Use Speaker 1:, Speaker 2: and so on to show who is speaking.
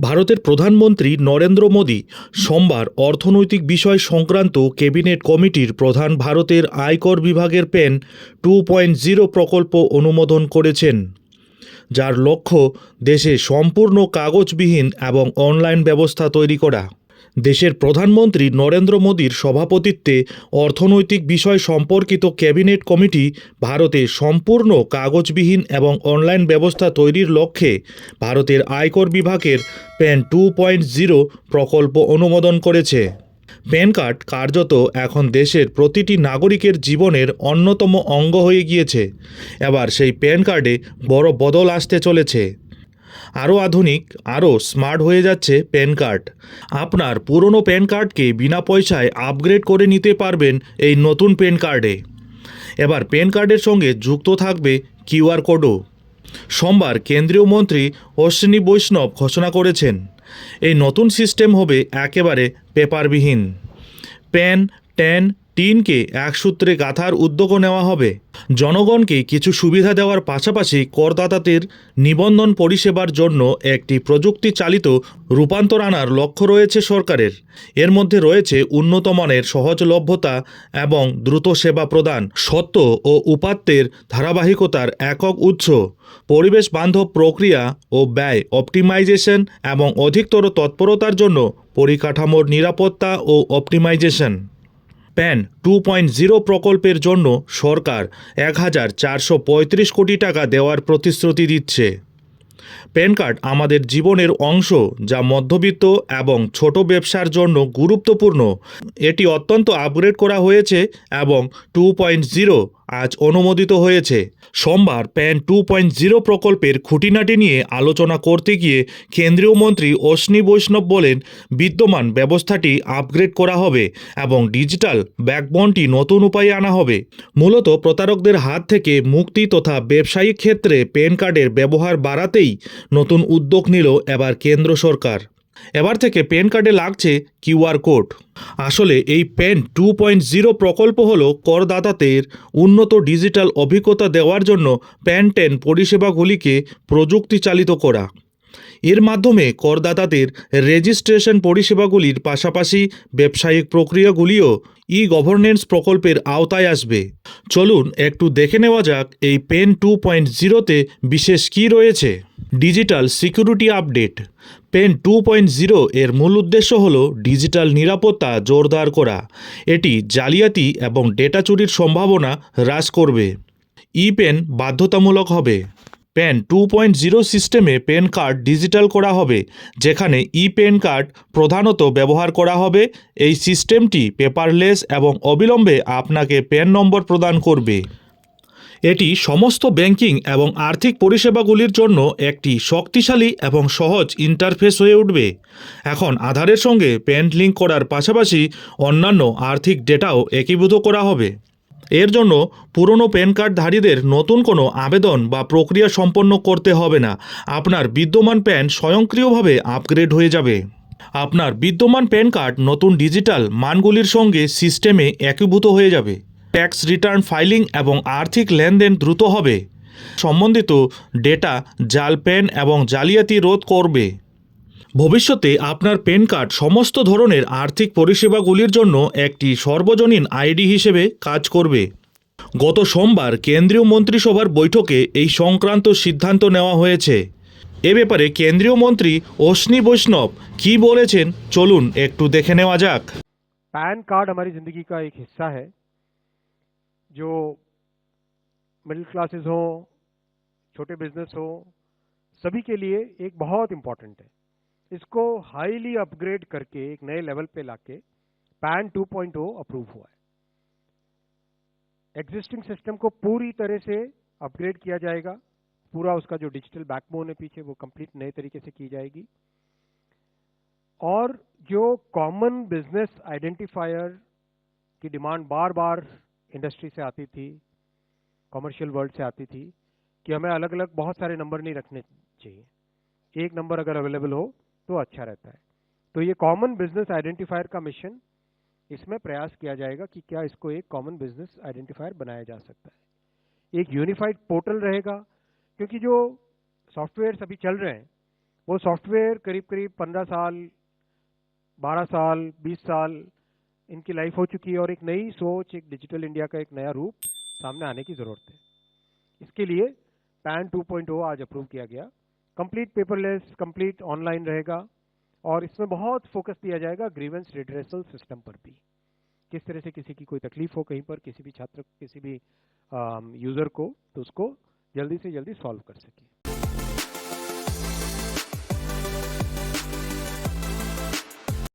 Speaker 1: ভারতের প্রধানমন্ত্রী নরেন্দ্র মোদী সোমবার অর্থনৈতিক বিষয় সংক্রান্ত ক্যাবিনেট কমিটির প্রধান ভারতের আয়কর বিভাগের পেন টু পয়েন্ট জিরো প্রকল্প অনুমোদন করেছেন। যার লক্ষ্য দেশে সম্পূর্ণ কাগজবিহীন এবং অনলাইন ব্যবস্থা তৈরি করা। দেশের প্রধানমন্ত্রী নরেন্দ্র মোদীর সভাপতিত্বে অর্থনৈতিক বিষয় সম্পর্কিত ক্যাবিনেট কমিটি ভারতে সম্পূর্ণ কাগজবিহীন এবং অনলাইন ব্যবস্থা তৈরির লক্ষ্যে ভারতের আয়কর বিভাগের প্যান টু পয়েন্ট জিরো প্রকল্প অনুমোদন করেছে। প্যান কার্ড কার্যত এখন দেশের প্রতিটি নাগরিকের জীবনের অন্যতম অঙ্গ হয়ে গিয়েছে। এবার সেই প্যান কার্ডে বড় বদল আসতে চলেছে। আরও আধুনিক আরও স্মার্ট হয়ে যাচ্ছে প্যান কার্ড। আপনার পুরনো প্যান কার্ডকে বিনা পয়সায় আপগ্রেড করে নিতে পারবেন এই নতুন প্যান কার্ডে। এবার প্যান কার্ডের সঙ্গে যুক্ত থাকবে কিউআর কোডও। সোমবার কেন্দ্রীয় মন্ত্রী অশ্বিনী বৈষ্ণব ঘোষণা করেছেন, এই নতুন সিস্টেম হবে একেবারে পেপারবিহীন। প্যান, ট্যান টিনকে এক সূত্রে গাঁথার উদ্যোগও নেওয়া হবে। জনগণকে কিছু সুবিধা দেওয়ার পাশাপাশি করদাতাদের নিবন্ধন পরিষেবার জন্য একটি প্রযুক্তি চালিত রূপান্তর আনার লক্ষ্য রয়েছে সরকারের। এর মধ্যে রয়েছে উন্নত মানের সহজলভ্যতা এবং দ্রুত সেবা প্রদান, সত্য ও উপাত্তের ধারাবাহিকতার একক উৎস, পরিবেশ বান্ধব প্রক্রিয়া ও ব্যয় অপটিমাইজেশন এবং অধিকতর তৎপরতার জন্য পরিকাঠামোর নিরাপত্তা ও optimisation. PAN two point zero প্রকল্পের জন্য সরকার এক হাজার চারশো পঁয়ত্রিশ কোটি টাকা দেওয়ার প্রতিশ্রুতি দিচ্ছে। প্যান কার্ড আমাদের জীবনের অংশ যা মধ্যবিত্ত এবং ছোট ব্যবসার জন্য গুরুত্বপূর্ণ। এটি অত্যন্ত আপগ্রেড করা হয়েছে এবং টু পয়েন্ট জিরো আজ অনুমোদিত হয়েছে। সোমবার প্যান টু পয়েন্ট জিরো প্রকল্পের খুঁটিনাটি নিয়ে আলোচনা করতে গিয়ে কেন্দ্রীয় মন্ত্রী অশ্বিনী বৈষ্ণব বলেন, বিদ্যমান ব্যবস্থাটি আপগ্রেড করা হবে এবং ডিজিটাল ব্যাকবনটি নতুন উপায়ে আনা হবে। মূলত প্রতারকদের হাত থেকে মুক্তি তথা ব্যবসায়িক ক্ষেত্রে প্যান কার্ডের ব্যবহার বাড়াতেই নতুন উদ্যোগ নিল এবার কেন্দ্র সরকার। এবার থেকে প্যান কার্ডে লাগছে কিউআর কোড আসলে এই পেন টু পয়েন্ট জিরো প্রকল্প হল করদাতাদের উন্নত ডিজিটাল অভিজ্ঞতা দেওয়ার জন্য প্যান টেন পরিষেবাগুলিকে প্রযুক্তি চালিত করা। এর মাধ্যমে করদাতাদের রেজিস্ট্রেশন পরিষেবাগুলির পাশাপাশি ব্যবসায়িক প্রক্রিয়াগুলিও ই গভর্নেন্স প্রকল্পের আওতায় আসবে। চলুন একটু দেখে নেওয়া যাক এই পেন টু পয়েন্ট জিরোতে বিশেষ কী রয়েছে। Digital security update PAN two point zero এর মূল উদ্দেশ্য হল ডিজিটাল নিরাপত্তা জোরদার করা। এটি জালিয়াতি এবং ডেটা চুরির সম্ভাবনা হ্রাস করবে। ই পেন বাধ্যতামূলক হবে। পেন টু পয়েন্ট জিরো সিস্টেমে পেন কার্ড ডিজিটাল করা হবে, যেখানে ই পেন কার্ড প্রধানত ব্যবহার করা হবে। এই সিস্টেমটি পেপারলেস এবং অবিলম্বে আপনাকে পেন নম্বর প্রদান করবে। এটি সমস্ত ব্যাংকিং এবং আর্থিক পরিষেবাগুলির জন্য একটি শক্তিশালী এবং সহজ ইন্টারফেস হয়ে উঠবে। এখন আধারের সঙ্গে প্যান্ট লিঙ্ক করার পাশাপাশি অন্যান্য আর্থিক ডেটাও একীভূত করা হবে। এর জন্য পুরনো প্যান কার্ডধারীদের নতুন কোনো আবেদন বা প্রক্রিয়া সম্পন্ন করতে হবে না। আপনার বিদ্যমান প্যান স্বয়ংক্রিয়ভাবে আপগ্রেড হয়ে যাবে। আপনার বিদ্যমান প্যান কার্ড নতুন ডিজিটাল মানগুলির সঙ্গে সিস্টেমে একীভূত হয়ে যাবে। ট্যাক্স রিটার্ন ফাইলিং এবং আর্থিক লেনদেন দ্রুত হবে। সম্বন্ধিত ডেটা, জাল পেন এবং জালিয়াতি রোধ করবে। ভবিষ্যতে আপনার পেন কার্ড সমস্ত ধরনের আর্থিক পরিষেবাগুলির জন্য একটি সর্বজনীন আইডি হিসেবে কাজ করবে। গত সোমবার কেন্দ্রীয় মন্ত্রিসভার বৈঠকে এই সংক্রান্ত সিদ্ধান্ত নেওয়া হয়েছে। এ ব্যাপারে কেন্দ্রীয় মন্ত্রী অশ্নি বৈষ্ণব কি বলেছেন চলুন একটু দেখে নেওয়া যাক।
Speaker 2: প্যান কার্ড আমার জিন্দগি কা হিসা হ্যাঁ जो मिडिल क्लासेस हो, छोटे बिज़नेस हो, सभी के लिए एक बहुत इंपॉर्टेंट है। इसको हाईली अपग्रेड करके, एक नए लेवल पे लाके पैन 2.0 अप्रूव हुआ है। एग्जिस्टिंग सिस्टम को पूरी तरह से अपग्रेड किया जाएगा। पूरा उसका जो डिजिटल बैकबोन है पीछे, वो कंप्लीट नए तरीके से की जाएगी। और जो कॉमन बिज़नेस आइडेंटिफायर की डिमांड बार बार इंडस्ट्री से आती थी कमर्शियल वर्ल्ड से आती थी, कि हमें अलग अलग बहुत सारे नंबर नहीं रखने चाहिए। एक नंबर अगर अवेलेबल हो तो अच्छा रहता है। तो ये कॉमन बिज़नेस आइडेंटिफायर का मिशन इसमें प्रयास किया जाएगा कि क्या इसको एक कॉमन बिज़नेस आइडेंटिफायर बनाया जा सकता है। एक यूनिफाइड पोर्टल रहेगा, क्योंकि जो सॉफ्टवेयर अभी चल रहे हैं, वो सॉफ्टवेयर करीब करीब पंद्रह साल, बारह साल, बीस साल इनकी लाइफ हो चुकी है और एक नई सोच, एक डिजिटल इंडिया का एक नया रूप सामने आने की ज़रूरत है। इसके लिए पैन 2.0 आज अप्रूव किया गया। कंप्लीट पेपरलेस कंप्लीट ऑनलाइन रहेगा और इसमें बहुत फोकस दिया जाएगा ग्रीवेंस रिड्रेसल सिस्टम पर भी। किस तरह से किसी की कोई तकलीफ़ हो कहीं पर, किसी भी छात्र, किसी भी यूज़र को तो उसको जल्दी से जल्दी सॉल्व कर सके।